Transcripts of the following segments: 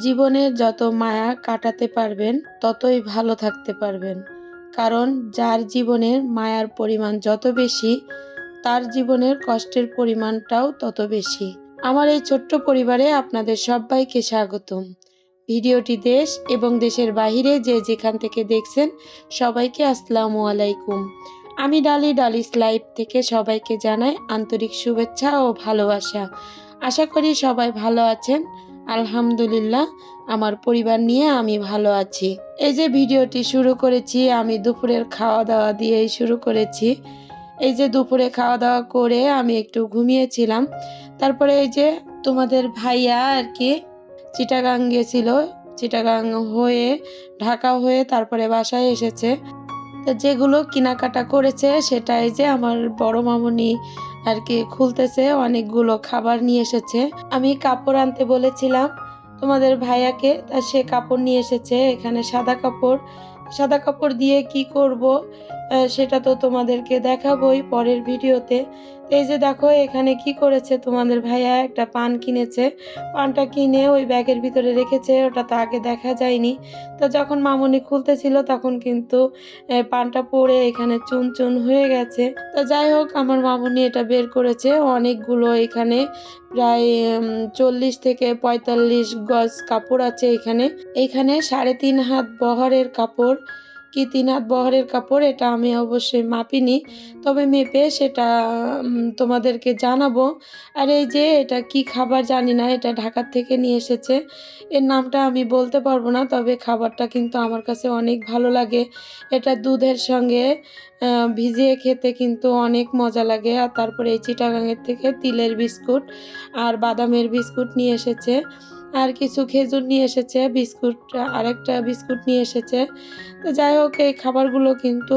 জীবনের যত মায়া কাটাতে পারবেন, ততই ভালো থাকতে পারবেন। কারণ যার জীবনের মায়ার পরিমাণ যত বেশি, তার জীবনের কষ্টের পরিমাণটাও তত বেশি। আমার এই ছোট্ট পরিবারে আপনাদের সবাইকে স্বাগতম। ভিডিওটি দেশ এবং দেশের বাইরে যে যেখান থেকে দেখছেন সবাইকে আসসালামু আলাইকুম। আমি ডালি ডালিস লাইভ থেকে সবাইকে জানাই আন্তরিক শুভেচ্ছা ও ভালোবাসা। আশা করি সবাই ভালো আছেন। আলহামদুলিল্লাহ, আমার পরিবার নিয়ে আমি ভালো আছি। এই যে ভিডিওটি শুরু করেছি, আমি দুপুরের খাওয়া দাওয়া দিয়েই শুরু করেছি। এই যে দুপুরে খাওয়া দাওয়া করে আমি একটু ঘুমিয়েছিলাম। তারপরে এই যে তোমাদের ভাইয়া আর কি চিটাগাং গেছিল চিটাগাং হয়ে, ঢাকা হয়ে তারপরে বাসায় এসেছে। যেগুলো কেনাকাটা করেছে, সেটাই যে আমার বড় মামনি আর কি খুলতেছে, অনেকগুলো খাবার নিয়ে এসেছে। আমি কাপড় আনতে বলেছিলাম তোমাদের ভাইয়াকে, তা সে কাপড় নিয়ে এসেছে, এখানে সাদা কাপড়। সাদা কাপড় দিয়ে কি করব? সেটা তো তোমাদেরকে দেখাবোই পরের ভিডিওতে। এই যে দেখো, এখানে কি করেছে তোমাদের ভাইয়া? একটা পান কিনেছে। পানটা কিনে ওই ব্যাগের ভিতরে রেখেছে, ওটা তো আগে দেখা যায়নি। তো যখন মামনি খুলতেছিল, তখন কিন্তু পানটা পড়ে এখানে চুন চুন হয়ে গেছে। তো যাই হোক, আমার মামুনি এটা বের করেছে। অনেকগুলো এখানে প্রায় চল্লিশ থেকে পঁয়তাল্লিশ গজ কাপড় আছে এখানে। এইখানে সাড়ে তিন হাত বহরের কাপড়। কি তিন হাত বহরের কাপড়? এটা আমি অবশ্যই মাপিনি। তবে মেপে সেটা তোমাদেরকে জানাব। আর এই যে এটা কি খাবার জানি না, এটা ঢাকার থেকে নিয়ে এসেছে। এর নামটা আমি বলতে পারব না, তবে খাবারটা কিন্তু আমার কাছে অনেক ভালো লাগে। এটা দুধের সঙ্গে ভিজিয়ে খেতে কিন্তু অনেক মজা লাগে। আর তারপরে এই চিটাগাঙের থেকে তিলের বিস্কুট আর বাদামের বিস্কুট নিয়ে এসেছে। আর কিছু খেজুর নিয়ে এসেছে, বিস্কুট, আরেকটা বিস্কুট নিয়ে এসেছে। তো যাই হোক, এই খাবারগুলো কিন্তু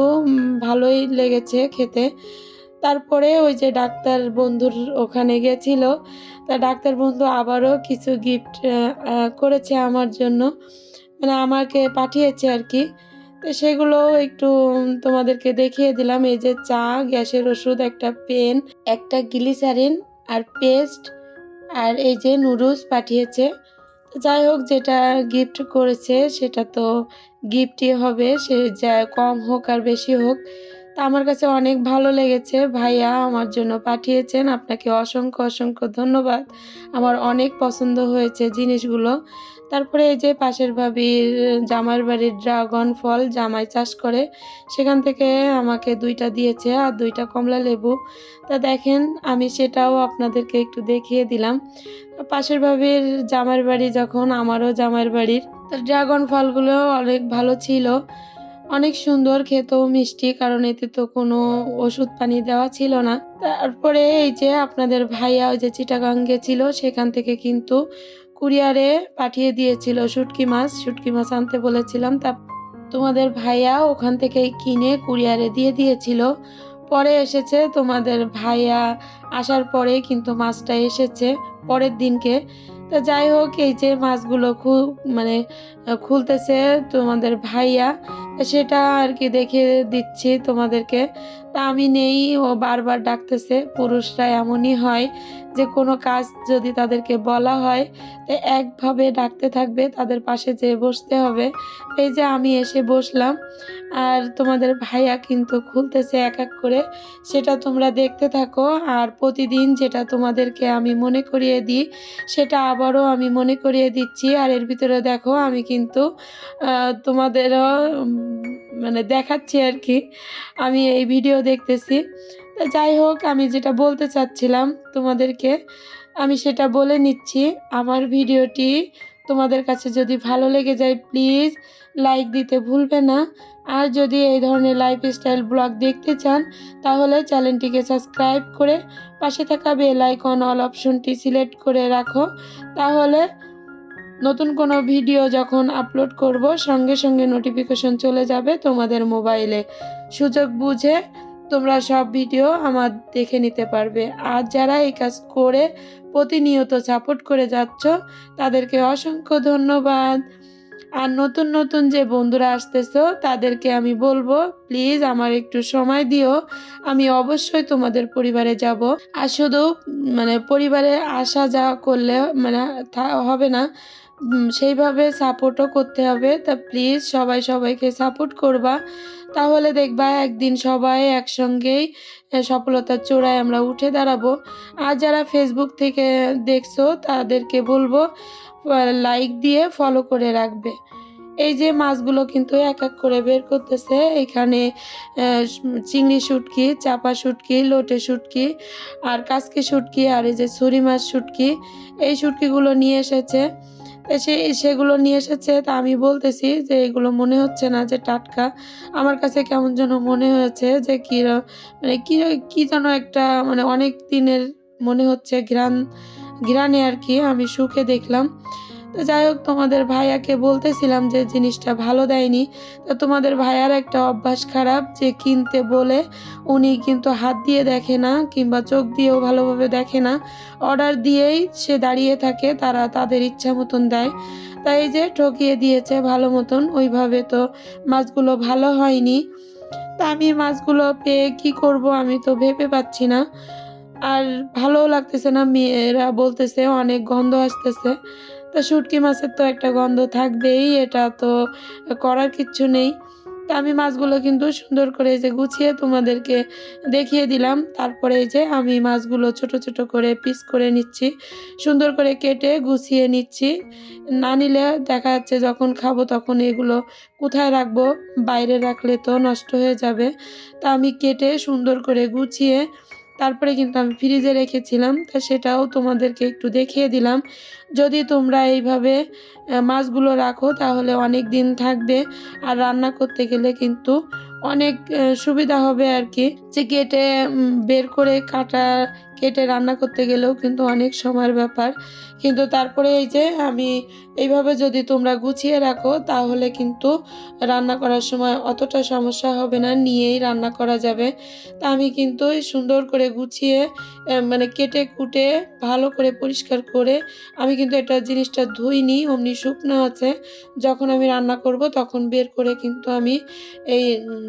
ভালোই লেগেছে খেতে। তারপরে ওই যে ডাক্তার বন্ধুর ওখানে গেছিল। তা ডাক্তার বন্ধু আবারও কিছু গিফট করেছে আমার জন্য। মানে আমাকে পাঠিয়েছে আর কি। তো সেগুলো একটু তোমাদেরকে দেখিয়ে দিলাম। এই যে চা, গ্যাসের ওষুধ, একটা পেন, একটা গ্লিসারিন আর পেস্ট। আর এই যে নুডলস পাঠিয়েছে। যাই হোক, যেটা গিফট করেছে, সেটা তো গিফটই হবে। সে যা কম হোক আর বেশি হোক। তা আমার কাছে অনেক ভালো লেগেছে। ভাইয়া আমার জন্য পাঠিয়েছেন। আপনাকে অসংখ্য অসংখ্য ধন্যবাদ। আমার অনেক পছন্দ হয়েছে জিনিসগুলো। তারপরে এই যে পাশের ভাবির জামার বাড়ির ড্রাগন ফল জামাই চাষ করে, সেখান থেকে আমাকে দুইটা দিয়েছে আর দুইটা কমলা লেবু। তা দেখেন, আমি সেটাও আপনাদেরকে একটু দেখিয়ে দিলাম। পাশের ভাবির জামার বাড়ি যখন, আমারও জামার বাড়ির, তা ড্রাগন ফলগুলো অনেক ভালো ছিল। অনেক সুন্দর, খেতেও মিষ্টি, কারণ এতে তো কোনো ওষুধ পানি দেওয়া ছিল না। তারপরে এই যে আপনাদের ভাইয়া ওই যে চিটাগাং গেছিল সেখান থেকে কিন্তু কুরিয়ারে পাঠিয়ে দিয়েছিল শুটকি মাছ। শুটকি মাছ আনতে বলেছিলাম, তা তোমাদের ভাইয়া ওখান থেকেই কিনে কুরিয়ারে দিয়ে দিয়েছিল। পরে এসেছে তোমাদের ভাইয়া আসার পরে কিন্তু মাছটা এসেছে পরের দিনকে। তা যাই হোক, এই যে মাছগুলো খুব মানে খুলতেছে তোমাদের ভাইয়া। সেটা আর কি দেখে দিচ্ছি তোমাদেরকে। তা আমি নেই, ও বারবার ডাকতেছে, পুরুষরা এমনই হয় যে কোনো কাজ যদি তাদেরকে বলা হয়, তো একভাবে ডাকতে থাকবে, তাদের পাশে যেয়ে বসতে হবে। এই যে আমি এসে বসলাম, আর তোমাদের ভাইয়া কিন্তু খুলতেছে এক এক করে, সেটা তোমরা দেখতে থাকো। আর প্রতিদিন যেটা তোমাদেরকে আমি মনে করিয়ে দিই, সেটা আবারও আমি মনে করিয়ে দিচ্ছি। আর এর ভিতরে দেখো, আমি কিন্তু তোমাদেরও মানে দেখাচ্ছি আর কি। আমি এই ভিডিও দেখতেছি। তা যাই হোক, আমি যেটা বলতে চাচ্ছিলাম তোমাদেরকে, আমি সেটা বলে নিচ্ছি। আমার ভিডিওটি তোমাদের কাছে যদি ভালো লেগে যায় প্লিজ লাইক দিতে ভুলবে না। আর যদি এই ধরনের লাইফস্টাইল ব্লগ দেখতে চান, তাহলে চ্যানেলটিকে সাবস্ক্রাইব করে পাশে থাকা বেল আইকন অল অপশনটি সিলেক্ট করে রাখো। তাহলে নতুন কোনো ভিডিও যখন আপলোড করব, সঙ্গে সঙ্গে নোটিফিকেশন চলে যাবে তোমাদের মোবাইলে সুযোগ বুঝে তোমরা সব ভিডিও আমার দেখে নিতে পারবে। আর যারা এই কাজ করে প্রতিনিয়ত সাপোর্ট করে যাচ্ছ, তাদেরকে অসংখ্য ধন্যবাদ। আর নতুন নতুন যে বন্ধুরা আসতেছো, তাদেরকে আমি বলব প্লিজ আমার একটু সময় দিও। আমি অবশ্যই তোমাদের পরিবারে যাব। আর শুধু মানে পরিবারে আসা যাওয়া করলে মানে হবে না। সেইভাবে সাপোর্টও করতে হবে। তা প্লিজ সবাই সবাইকে সাপোর্ট করবা। তাহলে দেখবা একদিন সবাই একসঙ্গেই সফলতার চূড়ায় আমরা উঠে দাঁড়াবো। আর যারা ফেসবুক থেকে দেখছ, তাদেরকে বলব লাইক দিয়ে ফলো করে রাখবে। এই যে মাছগুলো কিন্তু এক এক করে বের করতেছে। এখানে চিংড়ি শুটকি, চাপা শুটকি, লোটে শুটকি, আর কাসকি শুটকি, আর এই যে ছুরি মাছ শুটকি, এই শুটকিগুলো নিয়ে এসেছে। তো সে সেগুলো নিয়ে এসেছে। তা আমি বলতেছি যে এগুলো মনে হচ্ছে না যে টাটকা। আমার কাছে কেমন যেন মনে হয়েছে যে কী মানে কী কী যেন একটা মানে অনেক দিনের মনে হচ্ছে ঘ্রাণ, ঘ্রাণে আর কি আমি সুখে দেখলাম। তো যাই হোক, তোমাদের ভাইয়াকে বলতেছিলাম যে জিনিসটা ভালো দেয়নি। তো তোমাদের ভাইয়ার একটা অভ্যাস খারাপ যে কিনতে বলে উনি কিন্তু হাত দিয়ে দেখে না কিংবা চোখ দিয়েও ভালোভাবে দেখে না। অর্ডার দিয়েই সে দাঁড়িয়ে থাকে, তারা তাদের ইচ্ছা মতন দেয়। তাই যে ঠকিয়ে দিয়েছে ভালো মতন, ওইভাবে তো মাছগুলো ভালো হয়নি। তা আমি মাছগুলো পেয়ে কি করব আমি তো ভেবে পাচ্ছি না। আর ভালোও লাগতেছে না, মেয়েরা বলতেছে অনেক গন্ধ আসতেছে। তা শুটকি মাছের তো একটা গন্ধ থাকবেই, এটা তো করার কিচ্ছু নেই। তা আমি মাছগুলো কিন্তু সুন্দর করে এই যে গুছিয়ে তোমাদেরকে দেখিয়ে দিলাম। তারপরে এই যে আমি মাছগুলো ছোট ছোট করে পিস করে নিচ্ছি। সুন্দর করে কেটে গুছিয়ে নিচ্ছি। না নিলে দেখা যাচ্ছে যখন খাব তখন এগুলো কোথায় রাখব, বাইরে রাখলে তো নষ্ট হয়ে যাবে। তা আমি কেটে সুন্দর করে গুছিয়ে তারপরে কিন্তু আমি ফ্রিজে রেখেছিলাম, তা সেটাও তোমাদেরকে একটু দেখিয়ে দিলাম। যদি তোমরা এইভাবে মাছগুলো রাখো তাহলে অনেক দিন থাকবে। আর রান্না করতে গেলে কিন্তু অনেক সুবিধা হবে আর কি যে কেটে বের করে কাটা, কেটে রান্না করতে গেলেও কিন্তু অনেক সময়ের ব্যাপার। কিন্তু তারপরে এই যে আমি এইভাবে যদি তোমরা গুছিয়ে রাখো, তাহলে কিন্তু রান্না করার সময় অতটা সমস্যা হবে না, নিয়েই রান্না করা যাবে। তা আমি কিন্তু সুন্দর করে গুছিয়ে মানে কেটে কুটে ভালো করে পরিষ্কার করে আমি কিন্তু এটা জিনিসটা ধুইনি, অমনি শুকনো আছে। যখন আমি রান্না করব তখন বের করে কিন্তু আমি এই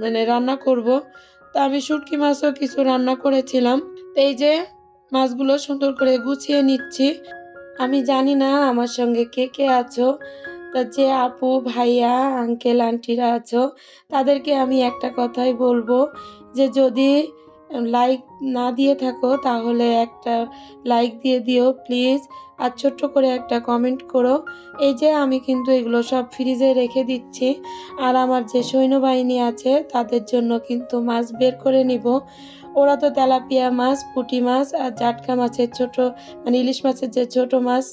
মানে রান্না করব। তা আমি শুটকি মাছও কিছু রান্না করেছিলাম। তো এই যে মাছগুলো সুন্দর করে গুছিয়ে নিচ্ছি। আমি জানি না আমার সঙ্গে কে কে আছো। তা যে আপু, ভাইয়া আঙ্কেল আন্টিরা আছো, তাদেরকে আমি একটা কথাই বলব যে যদি লাইক না দিয়ে থাকো, তাহলে একটা লাইক দিয়ে দিও প্লিজ আর ছোট্ট করে একটা কমেন্ট করো, এই যে আমি কিন্তু এগুলো সব ফ্রিজে রেখে দিচ্ছি। আর আমার যে সৈন্যবাহিনী আছে, তাদের জন্য কিন্তু মাছ বের করে নিব। ওরা তো তেলাপিয়া মাছ, পুঁটি মাছ আর জাটকা মাছের ছোট মানে ইলিশ মাছের যে ছোট মাছ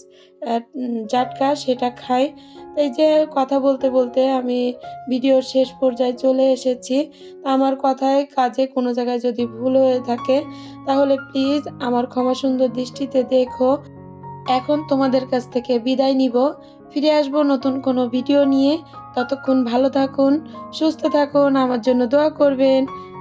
জাটকা, সেটা খায় এই যে কথা বলতে বলতে আমি ভিডিওর শেষ পর্যায়ে চলে এসেছি। আমার কথায় কাজে কোনো জায়গায় যদি ভুল হয়ে থাকে, তাহলে প্লিজ আমার ক্ষমা সুন্দর দৃষ্টিতে দেখো। এখন তোমাদের কাছ থেকে বিদায় নিব। ফিরে আসব নতুন কোনো ভিডিও নিয়ে। ততক্ষণ ভালো থাকুন, সুস্থ থাকুন, আমার জন্য দোয়া করবেন।